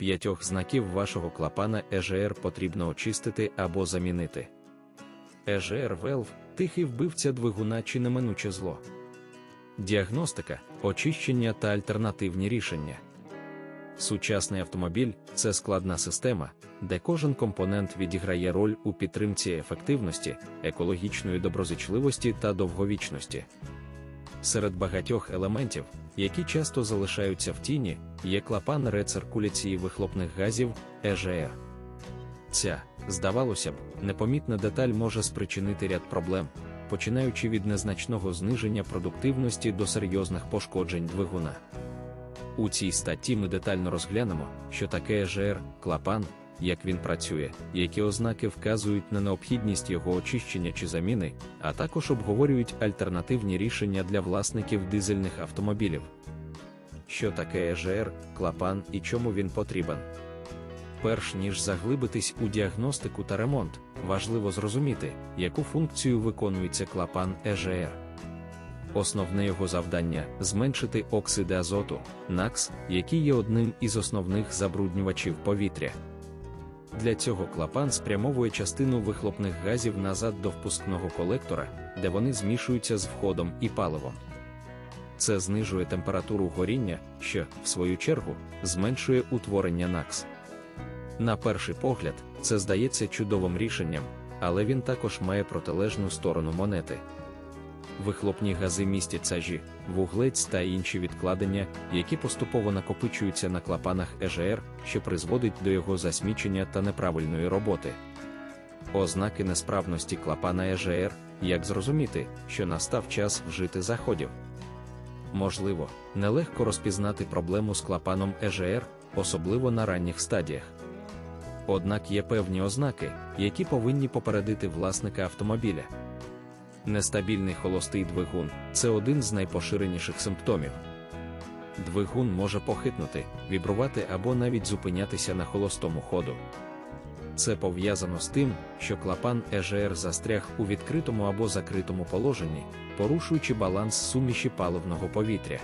п'ятьох знаків вашого клапана EGR потрібно очистити або замінити. EGR Valve – тихий вбивця двигуна чи неминуче зло. Діагностика, очищення та альтернативні рішення. Сучасний автомобіль це складна система, де кожен компонент відіграє роль у підтримці ефективності, екологічної доброзичливості та довговічності. Серед багатьох елементів, які часто залишаються в тіні, є клапан рециркуляції вихлопних газів ЕЖР. Ця, здавалося б, непомітна деталь може спричинити ряд проблем, починаючи від незначного зниження продуктивності до серйозних пошкоджень двигуна. У цій статті ми детально розглянемо, що таке ЕЖР, клапан, як він працює, які ознаки вказують на необхідність його очищення чи заміни, а також обговорюють альтернативні рішення для власників дизельних автомобілів. Що таке ЕЖР, клапан і чому він потрібен? Перш ніж заглибитись у діагностику та ремонт, важливо зрозуміти, яку функцію виконується клапан ЕЖР. Основне його завдання зменшити оксиди азоту, НАКС, які є одним із основних забруднювачів повітря. Для цього клапан спрямовує частину вихлопних газів назад до впускного колектора, де вони змішуються з входом і паливом. Це знижує температуру горіння, що, в свою чергу, зменшує утворення НАКС. На перший погляд, це здається чудовим рішенням, але він також має протилежну сторону монети. Вихлопні гази містять сажі, вуглець та інші відкладення, які поступово накопичуються на клапанах ЕЖР, що призводить до його засмічення та неправильної роботи. Ознаки несправності клапана ЕЖР, як зрозуміти, що настав час вжити заходів. Можливо, нелегко розпізнати проблему з клапаном ЕЖР, особливо на ранніх стадіях. Однак є певні ознаки, які повинні попередити власника автомобіля. Нестабільний холостий двигун це один з найпоширеніших симптомів. Двигун може похитнути, вібрувати або навіть зупинятися на холостому ходу. Це пов'язано з тим, що клапан ЕЖР застряг у відкритому або закритому положенні, порушуючи баланс суміші паливного повітря.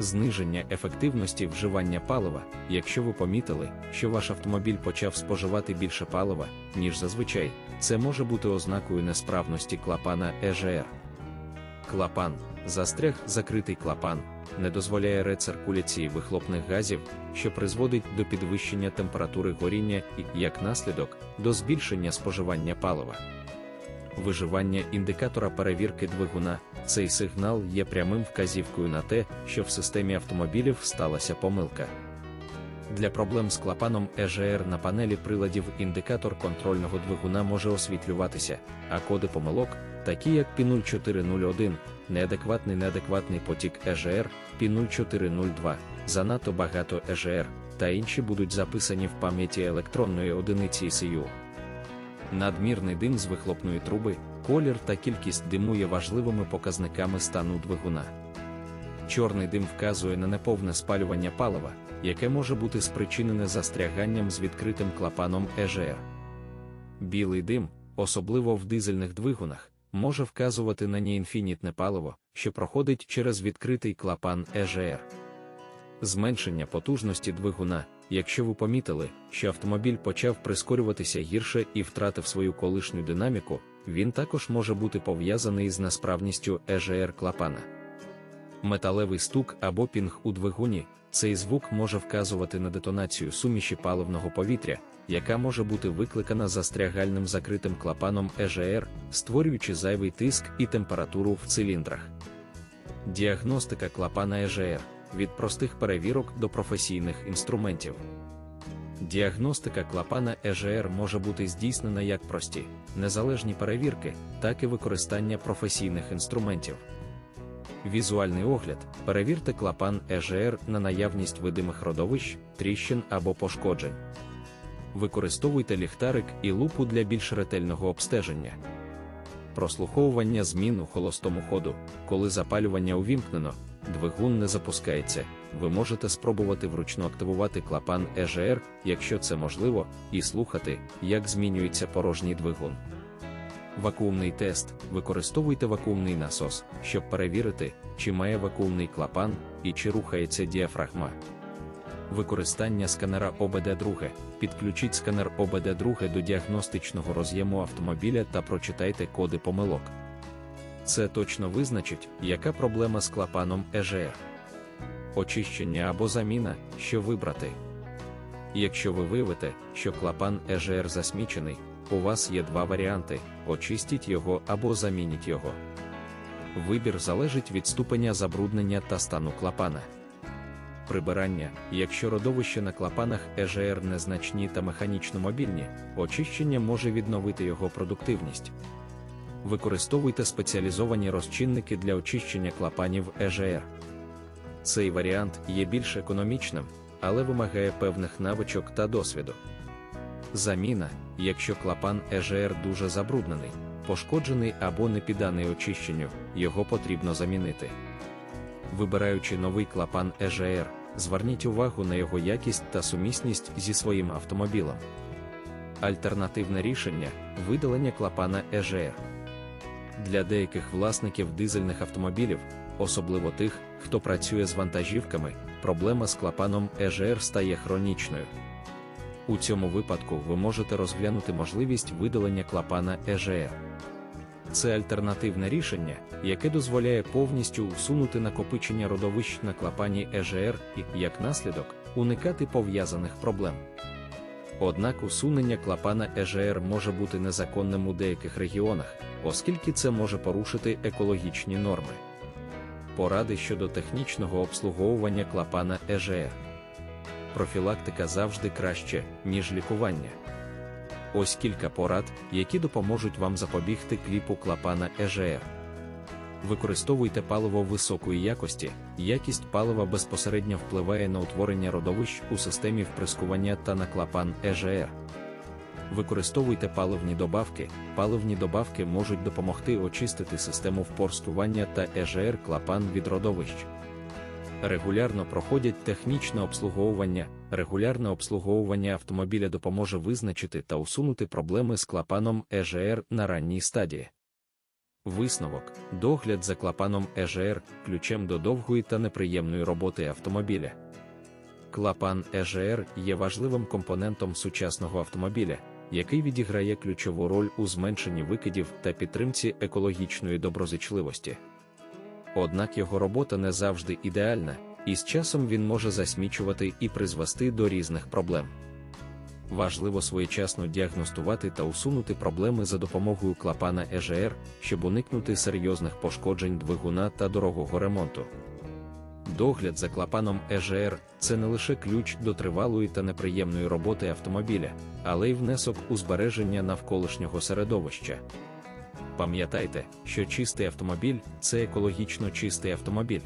Зниження ефективності вживання палива, якщо ви помітили, що ваш автомобіль почав споживати більше палива, ніж зазвичай, це може бути ознакою несправності клапана ЕЖР. Клапан, застряг закритий клапан, не дозволяє рециркуляції вихлопних газів, що призводить до підвищення температури горіння і, як наслідок, до збільшення споживання палива. Виживання індикатора перевірки двигуна, цей сигнал є прямим вказівкою на те, що в системі автомобілів сталася помилка. Для проблем з клапаном ЕЖР на панелі приладів індикатор контрольного двигуна може освітлюватися, а коди помилок, такі як P0401, неадекватний неадекватний потік ЕЖР, P0402, занадто багато ЕЖР та інші будуть записані в пам'яті електронної одиниці ECU. Надмірний дим з вихлопної труби, колір та кількість диму є важливими показниками стану двигуна. Чорний дим вказує на неповне спалювання палива, яке може бути спричинене застряганням з відкритим клапаном ЕЖР. Білий дим, особливо в дизельних двигунах, може вказувати на неінфінітне паливо, що проходить через відкритий клапан ЕЖР. Зменшення потужності двигуна, якщо ви помітили, що автомобіль почав прискорюватися гірше і втратив свою колишню динаміку, він також може бути пов'язаний з несправністю ЕЖР клапана. Металевий стук або пінг у двигуні цей звук може вказувати на детонацію суміші паливного повітря, яка може бути викликана застрягальним закритим клапаном ЕЖР, створюючи зайвий тиск і температуру в циліндрах. Діагностика клапана ЕЖР від простих перевірок до професійних інструментів. Діагностика клапана ЕЖР може бути здійснена як прості, незалежні перевірки, так і використання професійних інструментів. Візуальний огляд перевірте клапан ЕЖР на наявність видимих родовищ, тріщин або пошкоджень. Використовуйте ліхтарик і лупу для більш ретельного обстеження. Прослуховування змін у холостому ходу, коли запалювання увімкнено, двигун не запускається. Ви можете спробувати вручну активувати клапан ЕЖР, якщо це можливо, і слухати, як змінюється порожній двигун. Вакуумний тест. Використовуйте вакуумний насос, щоб перевірити, чи має вакуумний клапан і чи рухається діафрагма. Використання сканера ОБД-2. Підключіть сканер ОБД-2 до діагностичного роз'єму автомобіля та прочитайте коди помилок. Це точно визначить, яка проблема з клапаном EGR. Очищення або заміна, що вибрати. Якщо ви виявите, що клапан EGR засмічений, у вас є два варіанти: очистіть його або замініть його. Вибір залежить від ступеня забруднення та стану клапана. Прибирання, якщо родовища на клапанах EGR незначні та механічно мобільні, очищення може відновити його продуктивність. Використовуйте спеціалізовані розчинники для очищення клапанів EGR. Цей варіант є більш економічним, але вимагає певних навичок та досвіду. Заміна, якщо клапан EGR дуже забруднений, пошкоджений або не підданий очищенню, його потрібно замінити. Вибираючи новий клапан EGR, зверніть увагу на його якість та сумісність зі своїм автомобілем. Альтернативне рішення видалення клапана EGR. Для деяких власників дизельних автомобілів, особливо тих, хто працює з вантажівками, проблема з клапаном EGR стає хронічною. У цьому випадку ви можете розглянути можливість видалення клапана EGR. Це альтернативне рішення, яке дозволяє повністю усунути накопичення родовищ на клапані EGR і, як наслідок, уникати пов'язаних проблем. Однак усунення клапана EGR може бути незаконним у деяких регіонах, оскільки це може порушити екологічні норми. Поради щодо технічного обслуговування клапана EGR. Профілактика завжди краще, ніж лікування. Ось кілька порад, які допоможуть вам запобігти кліпу клапана EGR. Використовуйте паливо високої якості. Якість палива безпосередньо впливає на утворення родовищ у системі вприскування та на клапан EGR. Використовуйте паливні добавки. Паливні добавки можуть допомогти очистити систему впорскування та EGR клапан від родовищ. Регулярно проходять технічне обслуговування. Регулярне обслуговування автомобіля допоможе визначити та усунути проблеми з клапаном EGR на ранній стадії. Висновок: догляд за клапаном EGR ключем до довгої та неприємної роботи автомобіля. Клапан EGR є важливим компонентом сучасного автомобіля, який відіграє ключову роль у зменшенні викидів та підтримці екологічної доброзичливості. Однак його робота не завжди ідеальна, і з часом він може засмічувати і призвести до різних проблем. Важливо своєчасно діагностувати та усунути проблеми за допомогою клапана EGR, щоб уникнути серйозних пошкоджень двигуна та дорогого ремонту. Догляд за клапаном EGR – це не лише ключ до тривалої та неприємної роботи автомобіля, але й внесок у збереження навколишнього середовища. Пам'ятайте, що чистий автомобіль це екологічно чистий автомобіль.